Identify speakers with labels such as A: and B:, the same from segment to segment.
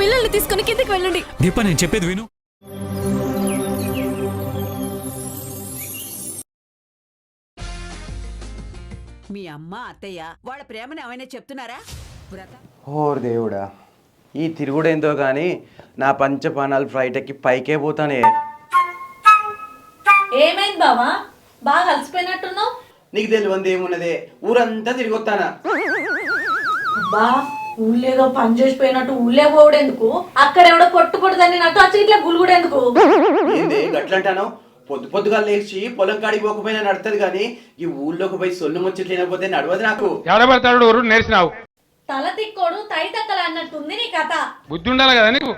A: పిల్లల్ని తీసుకుని కిందకి వెళ్ళండి.
B: దీప నేను చెప్పేది విను.
C: మీ అమ్మ అత్తయ్య వాళ్ళ ప్రేమని ఏమైనా చెప్తున్నారా? వ్రత?
D: ఓర్ దేవుడా ఈ తిరుగుడేందో కానీ నా పంచపానాలు ఫ్లైట్ ఎక్కి పైకే పోతానే.
E: ఏమైంది బావా? బాగా అలసిపోయినట్టున్నావు?
D: నీకు తెలియంది ఏమున్నదే ఊరంతా తిరిగి వస్తానా
E: అబ్బా ఊళ్ళేదో పని చేసిపోయినట్టు ఊళ్ళే పోవడెందుకు? అక్కడ ఎవడో కొట్టుకూడదని నట్టు వచ్చి ఇట్లా గులుగుడెందుకు?
D: ఏంది గట్లంటాను పొద్దు పొద్దుగా లేచి పొలం కాడికి పోకపోయినా నడుతుంది కానీ ఈ ఊళ్ళోకి పోయి సొల్లు ముచ్చట్లు లేకపోతే నడవదు నాకు.
F: ఎవడబడతాడు నేర్చినావు.
E: తల తిక్కోడు తైతక్కల అన్నట్టుంది నీ కథ.
F: బుద్ధి ఉండాలి కదా నీకు?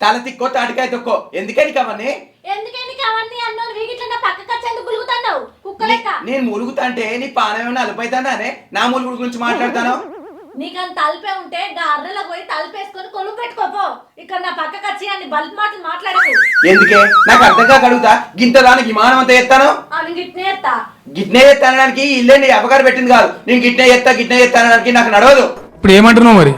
D: తల తిక్కో తాటికాయ తొక్కో. ఎందుకని కావని
E: ఎందుకని అవన్నీ అన్నోని పక్కకు వచ్చేందుకు గులుగుతున్నావు?
D: నేను ములుగుతా అంటే నీ పానం ఏమైనా అలపైతానే నా ములుగుడు గురించి మాట్లాడతాను?
E: నీకంత తలపే ఉంటే గా అర్రలకు పోయి తలపేసుకొని కొలుపు పెట్టుకోపో ఇక్కడ నా పక్కకు వచ్చి అన్ని బల్బ్ మాటలు మాట్లాడకు.
D: ఎందుకే? నాకు అర్థం కాక అడుగుతా. గింత దానికి విమానం అంతా ఎత్తాను?
E: అని గిట్నే ఎత్తా.
D: గిట్నే ఎత్తానడానికి ఇల్లేండి అపగారు పెట్టింది కాదు. నేను గిట్నే ఎత్తా గిట్నే ఎత్తానడానికి నాకు నడవదు.
F: ఇప్పుడు ఏమంటున్నావు మరి?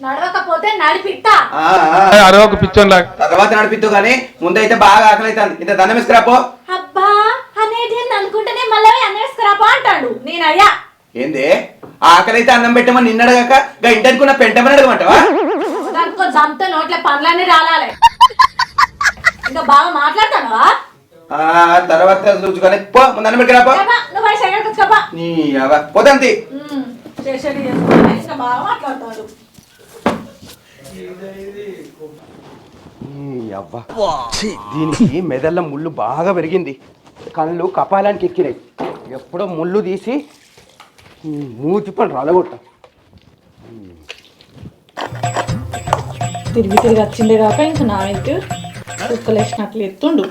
E: నడవకపోతే నడిపిస్తా
D: ఆ, ఆ.
F: అరే ఒక పిచ్చోన్ లాగా
D: తర్వాత నడిపిద్దు కానీ ముందైతే బాగా ఆకలి అవుతుంది ఇంత దండం ఇసుకురాపో
E: అబ్బా అనేది అనుకుంటేనే మళ్ళీ అనేసుకురాపా అంటాడు. నేనయ్యా.
D: ఏంది? ఆకలి అయితే అన్నం పెట్టమని నిన్న అడగాక ఇంటనుకున్న పెంటమని అడగమంటావా?
E: దానికో జంత నోట్ల పనులన్నీ రాలాలి. ఇంకా బాగా మాట్లాడతానువా?
D: ఆ తర్వాత చూసుకొని పో ముందు అన్నం పెట్టుకురాపో
E: నువ్వు వయసు ఎక్కడికి వచ్చాపా
D: నీ అవ్వ పోతంతి
E: చేసేది చేసుకుంటే ఇంకా బాగా మాట్లాడతాడు
D: అవ్వ. ఛీ, దీనికి మెదళ్ళ ముళ్ళు బాగా పెరిగింది. కళ్ళు కపాలానికి ఎక్కినాయి. ఎప్పుడో ముళ్ళు తీసి మూతి పని రాలగొట్ట
E: తిరిగి తిరిగి వచ్చిందే కాక ఇంకా నా ఇంటి కుక్కలేసినట్లు ఎత్తుండు.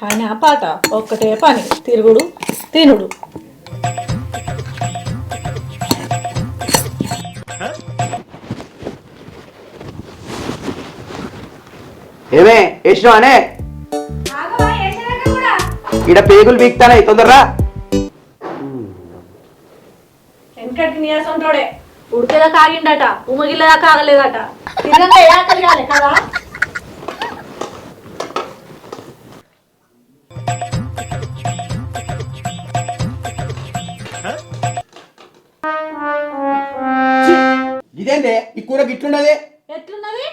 E: పని ఆ పాట ఒక్కటే పని తిరుగుడు తినుడు.
D: ఏమే వేసినావు అనే? ఈడ పేగులు బీక్తానే తొందరరా.
E: ఉడికేదా కాగిండట కాగలేదట. తిరగంగా కదా?
D: ఇదేందే? ఈ కూర గిట్లున్నది?
E: ఎట్లున్నది?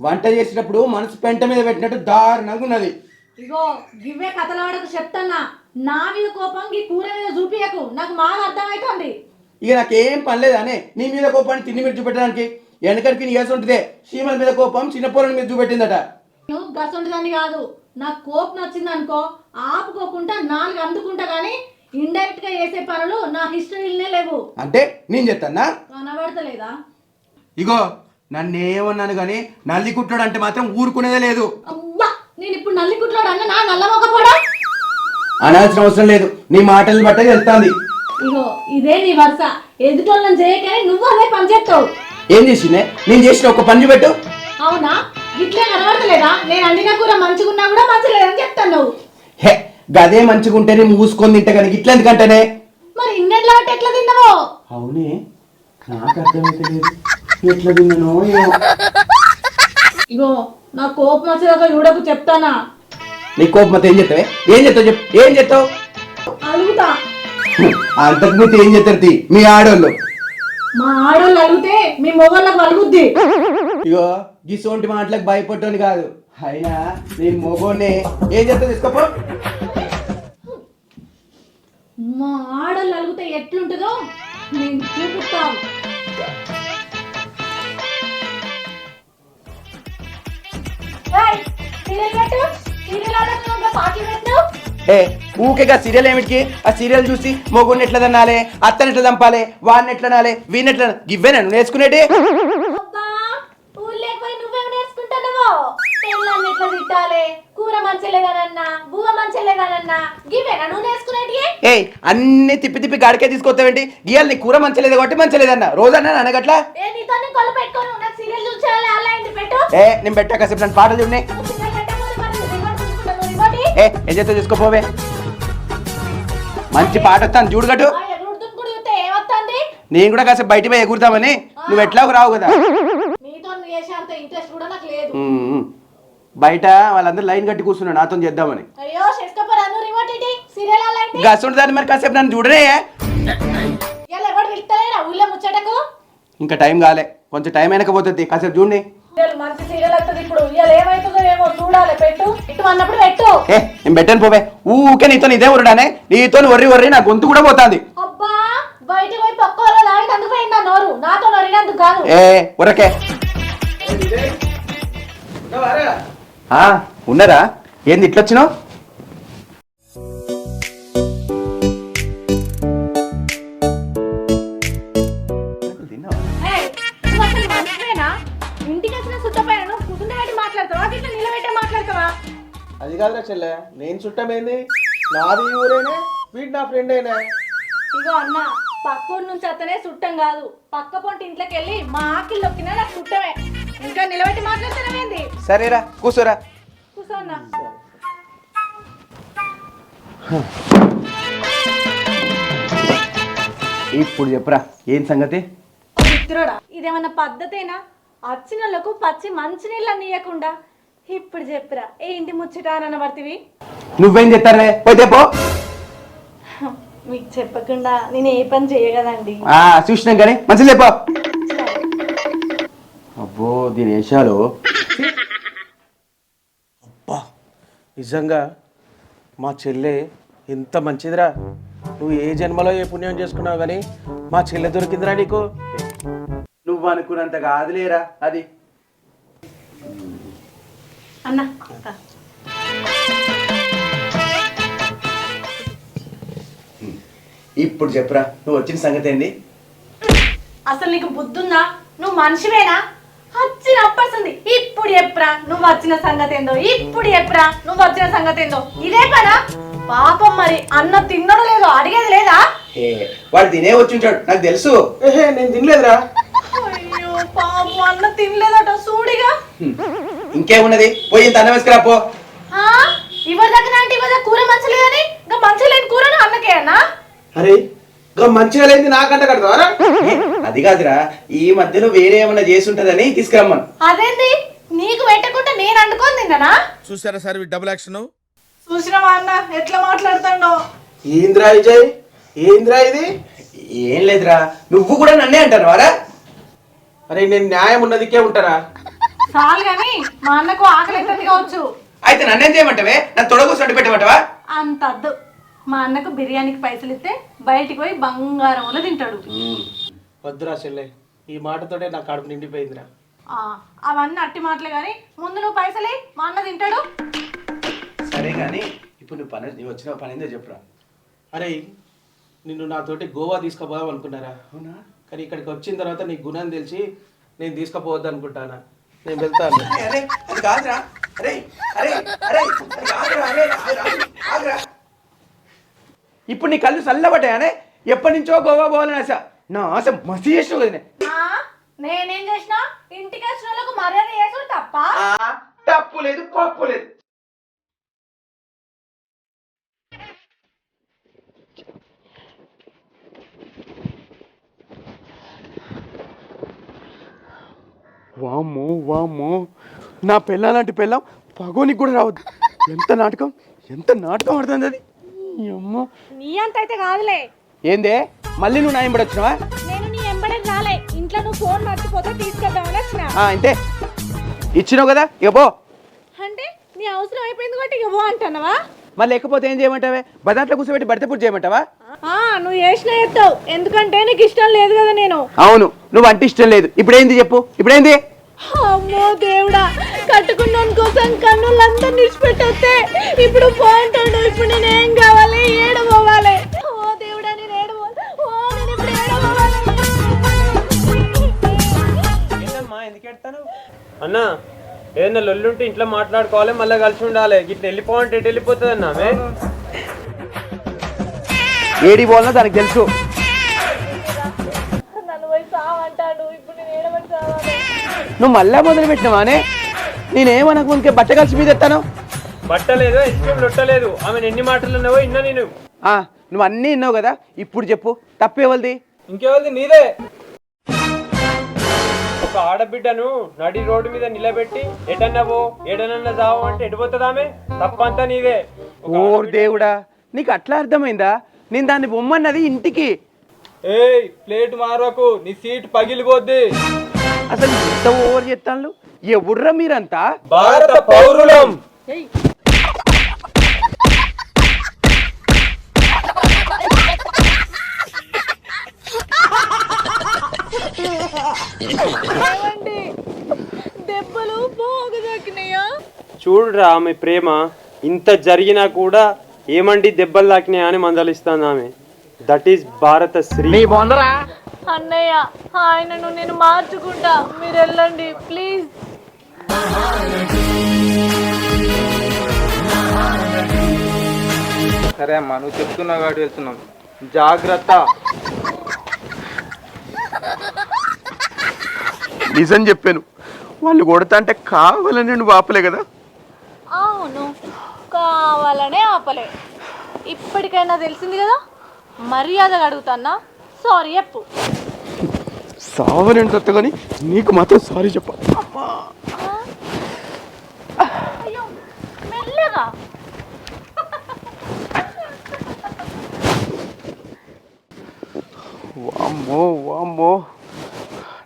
D: వంట చేసేటప్పుడు మనసు పెంట మీద పెట్టినట్టు దారుణంగా ఉన్నది
E: ఇగో గివ్వే కథలాడకు చెప్తానా నా మీద కోపం ఈ కూర మీద చూపియకు. నాకు బాగా అర్థమవుతుంది
D: ఇక నాకేం పని లేదానే నీ మీద కోపాన్ని తిండి మీద చూపెట్టడానికి. వెనకడికి నీ వేసి ఉంటుందే చీమల మీద కోపం చిన్నపోరల మీద చూపెట్టిందట.
E: గసంటిదని కాదు. నాకు కోపం వచ్చింది అనుకో ఆపుకోకుండా నాలుగు అందుకుంటా కానీ ఇండైరెక్ట్గా చేసే పనులు నా హిస్టరీలోనే లేవు.
D: అంటే నేను చెప్తానా?
E: కనబడతలేదా?
D: ఇగో నన్ను ఏమన్నాను కానీ నల్లి కుట్టాడు అంటే మాత్రం ఊరుకునేదే లేదు.
E: నేను ఇప్పుడు నల్లి కుట్లాడు అన్న నా
D: అనాల్సిన అవసరం లేదు. నీ మాటలు బట్టే వెళ్తాంది
E: ఇగో ఇదే నీ వరుస. ఎదుటోళ్ళని చేయకని నువ్వు అదే పని చెప్తావు
D: ఏం చేసిందే? నేను చేసిన ఒక పని చూపెట్టు.
E: అవునా? ఇట్లే కనబడతలేదా? నేను అండిన కూర మంచిగున్నా కూడా మంచిలేదని చెప్తాను నువ్వు
D: హే గదే మంచిగా ఉంటే నేను మూసుకొని తింటా కానీ ఇట్లా ఎందుకంటేనే
E: మరి ఇన్నెట్లా అంటే ఎట్లా తిన్నావో?
D: అవునే నాకు అర్థమైతే ఎట్లా తిన్నానో ఏమో.
E: ఇగో నా కోపం వచ్చేదాకా చూడకు చెప్తానా?
D: నీ కోపం మొత్తం ఏం చెప్తావే ఏం చెప్తావు చెప్పు. ఏం చెప్తావు
E: అలుగుతా
D: అంతకుమించి ఏం చెప్తారు తీ? మీ ఆడోళ్ళు.
E: మా ఆడోళ్ళు అలిగితే మీ మొగళ్ళకు అలుగుద్ది
D: ఇగో గిసోంటి మాటలకు భయపడ్డాను కాదు. అయినా నేను మొగోనే ఏం చెప్తా తీసుకోపో.
E: మా ఆడోళ్ళు అలిగితే ఎట్లుంటుందో నేను చూపిస్తాను.
D: ఏ ఊకేగా సీరియల్ ఏమిటికి? ఆ సీరియల్ చూసి మొగుడిని ఎట్లా తినాలి అత్తని ఎట్లా చంపాలి? వాడిని ఎట్లా నాలి వీడిని ఎట్లా ఇవ్వేనా నువ్వు నేర్చుకునేటి? ఏయ్ అన్ని తిప్పి తిప్పి గాడికే తీసుకొస్తావేంటి? గీయాలి నీ కూర మంచలేదు కాబట్టి మంచలేదన్న. రోజన్నా అనగట్లా
E: ఏ
D: నేను పెట్టా కాసేపు నన్ను పాటలు చూడండి ఏ ఏం చేస్తా మంచి పాట వస్తాను
E: ఏమవుతుంది
D: నేను కూడా కాసేపు బయట పోయి ఎగురుతామని. నువ్వు ఎట్లాగో రావు కదా. ఉమ్. బయట వాళ్ళందరూ లైన్ కట్టి కూర్చున్నాడు నాతో చేద్దామని. దాన్ని మరి కాసేపు నన్ను
E: ముచ్చటకు?
D: ఇంకా టైం కాలే. కొంచెం టైం వెనకపోతుంది కాసేపు చూడండి.
E: మంచి సీరియల్ వస్తుంది ఇప్పుడు. ఇవాళ ఏమో చూడాలి. పెట్టు. ఇటు అన్నప్పుడు పెట్టు.
D: ఏ నేను పెట్టాను పోవే. ఊకే నీతో ఇదే ఉరడానే నీతో వర్రి వర్రి నా గొంతు కూడా పోతాంది.
E: అబ్బా బయటికి పోయి పక్క వాళ్ళు తాగినందుకు పోయిందా నోరు. నాతో నొరినందుకు కాదు.
D: ఏ ఉరకే ఆ, ఉన్నారా? ఏంది ఇట్లా
B: అది కాదురా చెల్లె నేను చుట్టమేంది? నాది ఈ ఊరేనే వీడు నా ఫ్రెండ్ అయినా
E: ఇగో అన్న పక్కూరు నుంచి అతనే చుట్టం కాదు. పక్క పొంటి ఇంట్లోకి వెళ్ళి మా ఆకిల్ నొక్కినా నాకు చుట్టమే. ఇంకా నిలబెట్టి మాట్లాడుతున్నావేంది
D: సరేరా కూర్చోరా
E: కూర్చో అన్న.
D: ఇప్పుడు చెప్పురా ఏం సంగతి?
E: మిత్రుడా ఇదేమన్నా పద్ధతేనా? వచ్చిన వాళ్ళకు పచ్చి మంచినీళ్ళ నీయకుండా ఇప్పుడు చెప్పురా. ఏంటి ముచ్చట అని పడుతుంది
D: నువ్వేం చెప్తారులే పోతే పో
E: మీకు చెప్పకుండా నేను ఏ పని చేయగలండి
D: ఆ, చూసినాం కానీ మంచిది లేపో అబ్బో దీని వేషాలు.
B: అబ్బా నిజంగా మా చెల్లె ఎంత మంచిదిరా. నువ్వు ఏ జన్మలో ఏ పుణ్యం చేసుకున్నావు కానీ మా చెల్లె దొరికిందిరా నీకు?
D: నువ్వు అనుకున్నంత కాదులేరా అది.
E: అన్న
D: ఇప్పుడు చెప్పురా నువ్వు వచ్చిన సంగతి ఏంది?
E: అసలు నీకు బుద్ధుందా? నువ్వు మనిషివేనా? వచ్చినప్పటింది ఇప్పుడు ఎప్పురా నువ్వు వచ్చిన సంగతి ఏందో? ఇప్పుడు ఎప్పురా నువ్వు వచ్చిన సంగతి ఏందో? ఇదే పనా? పాపం మరి అన్న తిన్నడు లేదో అడిగేది లేదా?
D: ఏ, వాడు తినే వచ్చి ఉంటాడు నాకు తెలుసు.
B: ఏహే నేను తినలేదురా.
E: అయ్యో పాపం అన్న తినలేదట సూడిగా.
D: ఇంకేమున్నది? పోయి ఇంత అన్నం వేసుకురా పో.
E: ఆ? ఇవ్వరి దగ్గర అంటే దగ్గర కూర మంచలేదని? ఇంకా మంచి లేని కూరను అన్నకే అన్నా?
B: అరే ఇంకా మంచిగా లేని నాకంట కడతావారా
D: ఏ, అది కాదురా. ఈ మధ్యలో వేరే ఏమన్నా చేసి ఉంటదని తీసుకురమ్మను.
E: అదేంది? నీకు పెట్టకుండా నేను అండుకొని తిన్నానా?
G: చూసారా సార్ డబుల్ యాక్షన్
E: చూసినావా అన్న? ఎట్లా మాట్లాడుతాడో?
B: ఏంద్రా విజయ్? ఏంద్రా ఇది?
D: ఏం లేదురా. నువ్వు కూడా నన్నే అంటాను వారా
B: అరే నేను న్యాయం ఉన్నదికే ఉంటారా
E: చాలు కానీ మా అన్నకు ఆకలి కావచ్చు.
D: అయితే నన్నేం చేయమంటావే? నన్ను తొడగూసి పెట్టమంటావా?
E: అంత అద్దు మా అన్నకు బిర్యానీకి పైసలు ఇస్తే బయటికి పోయి బంగారంలో తింటాడు.
B: వద్దురా చెల్లె ఈ మాటతోటే నా కడుపు నిండిపోయిందిరా.
E: ఆ, అవన్నీ అట్టి మాటలే కానీ ముందు నువ్వు పైసలే మా అన్న తింటాడు.
D: సరే కానీ ఇప్పుడు నువ్వు పని నువ్వు వచ్చిన పని ఏందో చెప్పురా.
B: అరే నిన్ను నాతోటి గోవా తీసుకుపోదాం అనుకున్నారా?
D: అవునా?
B: కానీ ఇక్కడికి వచ్చిన తర్వాత నీ గుణం తెలిసి నేను తీసుకుపోవద్దు అనుకుంటానా? నేను వెళ్తాను.
D: అరే అది కాదురా. అరే అరే అరే అది కాదురా అరే ఆగురా, ఆగురా. ఇప్పుడు నీ కళ్ళు చల్లబడ్డాయనే? ఎప్పటి నుంచో గోవా పోవాలని ఆశ. నా ఆశ మసి
E: ఆ, నేనేం చేసినా? ఇంటికి వచ్చిన వాళ్ళకు మర్యాద చేసుడు తప్ప?
D: తప్పు లేదు పప్పు లేదు. వామ్మో వామ్మో. నా పెళ్ళం లాంటి పెళ్ళం పగోనికి కూడా రావద్దు. ఎంత నాటకం ఎంత నాటకం ఆడుతుంది అది? అమ్మ.
E: నీ అంత అయితే కాదులే.
D: ఏందే? మళ్ళీ నువ్వు నా ఎంబడి వచ్చినావా?
E: నేను నీ ఎంబడే రాలే. ఇంట్లో నువ్వు ఫోన్ మర్చిపోతే తీసుకొద్దామని వచ్చిన.
D: ఆ, అంతే ఇచ్చినావు కదా ఇక పో.
E: అంటే నీ అవసరం అయిపోయింది కాబట్టి ఇవ్వు అంటున్నావా?
D: మళ్ళీ లేకపోతే ఏం చేయమంటావే? బదాంట్లో కూర్చోబెట్టి బడితే పూజ చేయమంటావా?
E: ఆ, నువ్వు చేసిన ఎత్తావు ఎందుకంటే నీకు ఇష్టం లేదు కదా నేను.
D: అవును నువ్వు అంటే ఇష్టం లేదు. ఇప్పుడేంది చెప్పు? ఇప్పుడేంది?
E: అమ్మో దేవుడా కట్టుకున్నాను కోసం కన్నులంతా నిడిచిపెట్టొస్తే ఇప్పుడు పోంటాడు ఇప్పుడు నేను ఏం కావాలి? ఏడు పోవాలి ఓ దేవుడా నేను ఏడు పోవాలి. ఓ నేను ఇప్పుడు ఏడు పోవాలి
H: ఏంటమ్మా ఎందుకు ఎడతాను అన్నా ఏదైనా లొల్లుంటే ఇంట్లో మాట్లాడుకోవాలి మళ్ళీ కలిసి ఉండాలి. ఇట్లా వెళ్ళిపోవంటే ఎటు వెళ్ళిపోతుంది అన్న ఆమె?
D: ఏడి పోవాలన్నా దానికి తెలుసు.
E: నన్ను పోయి సావంటాడు ఇప్పుడు నేను ఏడవని సావాలి
D: నువ్వు మళ్ళా మొదలు పెట్టినవానే నేనేమనకు ముందుకే బట్ట కలిసి మీద ఎత్తాను?
H: బట్టలేదు ఇష్టం లొట్టలేదు. ఆమె ఎన్ని మాటలు ఉన్నావో ఇన్నా నేను.
D: ఆ, నువ్వు అన్నీ విన్నావు కదా? ఇప్పుడు చెప్పు తప్పేవల్ది?
H: ఇంకేవల్ది నీదే? ఒక ఆడబిడ్డను నడి రోడ్డు మీద నిలబెట్టి ఎటన్నవో ఎడనన్న జావు అంటే ఎడిపోతుందామే? తప్పంతా నీదే.
D: ఓ దేవుడా నీకు అట్లా అర్థమైందా? నేను దాన్ని బొమ్మన్నది ఇంటికి.
H: ఏయ్ ప్లేట్ మారవకు నీ సీట్ పగిలిపోద్ది.
D: అసలు ఎంత ఓవర్ చెప్తాను ఎవర్రా మీరంతా?
H: భారత పౌరులం.
A: దెబ్బలు బాగా తాకినాయా?
H: చూడురా ఆమె ప్రేమ. ఇంత జరిగినా కూడా ఏమండి దెబ్బలు తాకినాయా అని మందలిస్తాను ఆమె. దట్ ఈస్ భారత శ్రీ
E: అన్నయ్య ఆయనను నేను మార్చుకుంటా. మీరు వెళ్ళండి ప్లీజ్
H: సరే అమ్మా నువ్వు చెప్తున్నావు కాబట్టి వెళ్తున్నాం. జాగ్రత్త.
D: నిజం చెప్పాను. వాళ్ళు కొడతా అంటే కావాలని నువ్వు ఆపలే కదా.
E: అవును కావాలనే ఆపలే. ఇప్పటికైనా తెలిసింది కదా? మర్యాదగా అడుగుతానా సారీ చెప్పు.
D: సావని తొత్త కానీ నీకు మాత్రం సారీ చెప్ప.
E: అయ్యో మెల్లగా.
D: వామ్మో వామ్మో.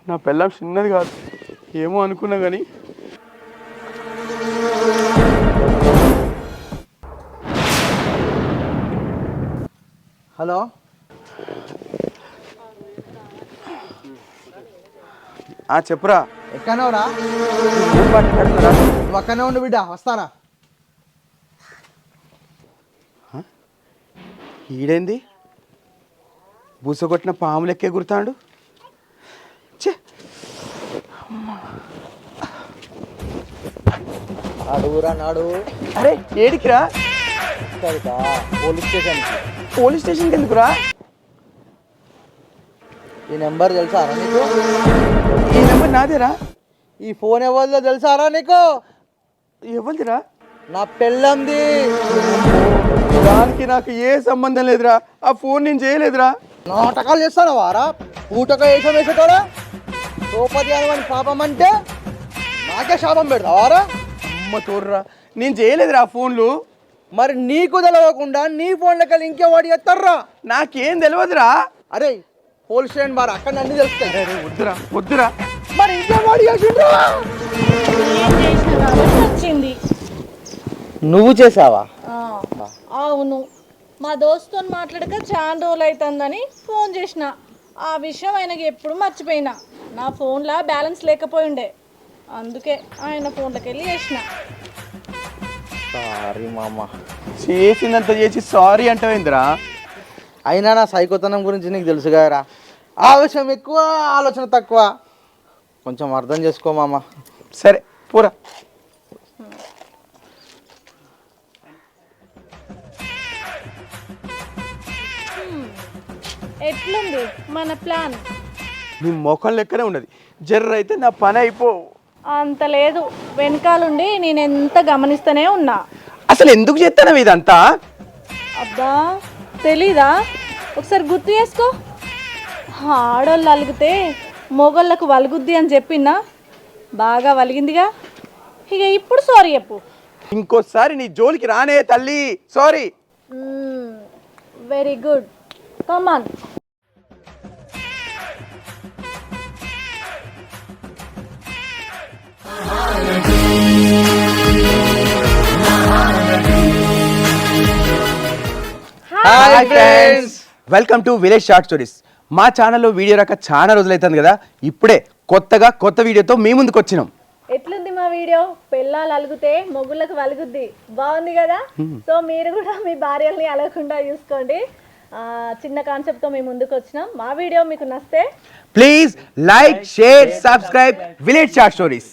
D: నా పిల్లం చిన్నది కాదు. ఏమో అనుకున్నా కానీ
I: హలో.
D: ఆ చెప్పురా?
I: నువ్వు అక్కడనే ఉండు బిడ్డ వస్తానా?
D: ఈడేంది? బుస కొట్టిన పాము లెక్కే గుర్తాడు?
I: అడుగురా నాడు.
D: అరే ఏడికిరా?
I: ఇక్కడికా? పోలీస్ స్టేషన్కి.
D: పోలీస్ స్టేషన్కి ఎందుకురా?
I: ఈ నెంబర్ తెలుసారా నీకు?
D: ఈ నెంబర్ నాదేరా?
I: ఈ ఫోన్ ఎవరిదో తెలుసారా నీకు?
D: ఎవరిదిరా?
I: నా పెళ్ళంది.
D: దానికి నాకు ఏ సంబంధం లేదురా. ఆ ఫోన్ నేను చేయలేదురా.
I: నాటకాలు చేస్తాను వారా పూటక వేషం వేసేటోడా? సోపతి అని పాపం అంటే నాకే శాపం పెడతావారా
D: అమ్మ తోడురా. నేను చేయలేదురా ఫోన్లు.
I: మరి నీకు తెలవకుండా నీ ఫోన్లకి వెళ్ళి ఇంకెవాడు చేస్తారా
D: నాకేం తెలియదురా
I: అరే పోలీస్ స్టేషన్ బారా అక్కడ అన్ని తెలుస్తాయి.
D: అరే వద్దురా వద్దురా.
I: మరి ఇంకెవాడు చేసిండ్రా?
E: ఏం చేసిన కాబట్టి వచ్చింది.
I: నువ్వు చేసావా?
E: ఆ, అవును. మా దోస్తుతో మాట్లాడక చాలా రోజులు అవుతుందని ఫోన్ చేసిన. ఆ విషయం ఆయనకి ఎప్పుడు మర్చిపోయినా. నా ఫోన్లో బ్యాలెన్స్ లేకపోయి ఉండే. అందుకే ఆయన ఫోన్లోకి వెళ్ళి చేసిన.
I: సారీ మామ.
D: చేసిందంత చేసి సారీ అంటావేందిరా?
I: అయినా నా సైకోతనం గురించి నీకు తెలుసు కదరా. ఆవేశం ఎక్కువ ఆలోచన తక్కువ. కొంచెం అర్థం చేసుకో మామ.
D: సరే పోరా.
E: ఎట్లుంది మన ప్లాన్?
D: నీ ముఖం లెక్కనే ఉన్నది. జర్ర అయితే నా పని అయిపో
E: అంత లేదు. వెనకాలండి నేను ఎంత గమనిస్తూనే ఉన్నా.
D: అసలు ఎందుకు చేస్తాను ఇదంతా?
E: అబ్బా తెలీదా? ఒకసారి గుర్తు చేసుకో. ఆడోళ్ళు అలిగితే మొగోళ్ళకు వలుగుద్ది అని చెప్పినా బాగా వలిగిందిగా. ఇక ఇప్పుడు సారీ చెప్పు.
D: ఇంకోసారి నీ జోలికి రానే తల్లి. Sorry.
E: Very good. Come on
D: hi friends welcome to village short stories మా ఛానల్లో వీడియో రాక చాలా రోజులైతుంది కదా ఇప్పుడే కొత్తగా కొత్త వీడియోతో మీ ముందుకు వచ్చినాం.
E: ఎట్లుంది మా వీడియో? పిల్లలు అలుగుతే మొగుళ్ళకు వలుగుద్ది. బాగుంది కదా? సో మీరు కూడా మీ భార్యల్ని అలగకుండా చూసుకోండి. చిన్న కాన్సెప్ట్తో మేము ముందుకు వచ్చినాం. మా వీడియో మీకు నస్తే.
D: Please like share subscribe village short stories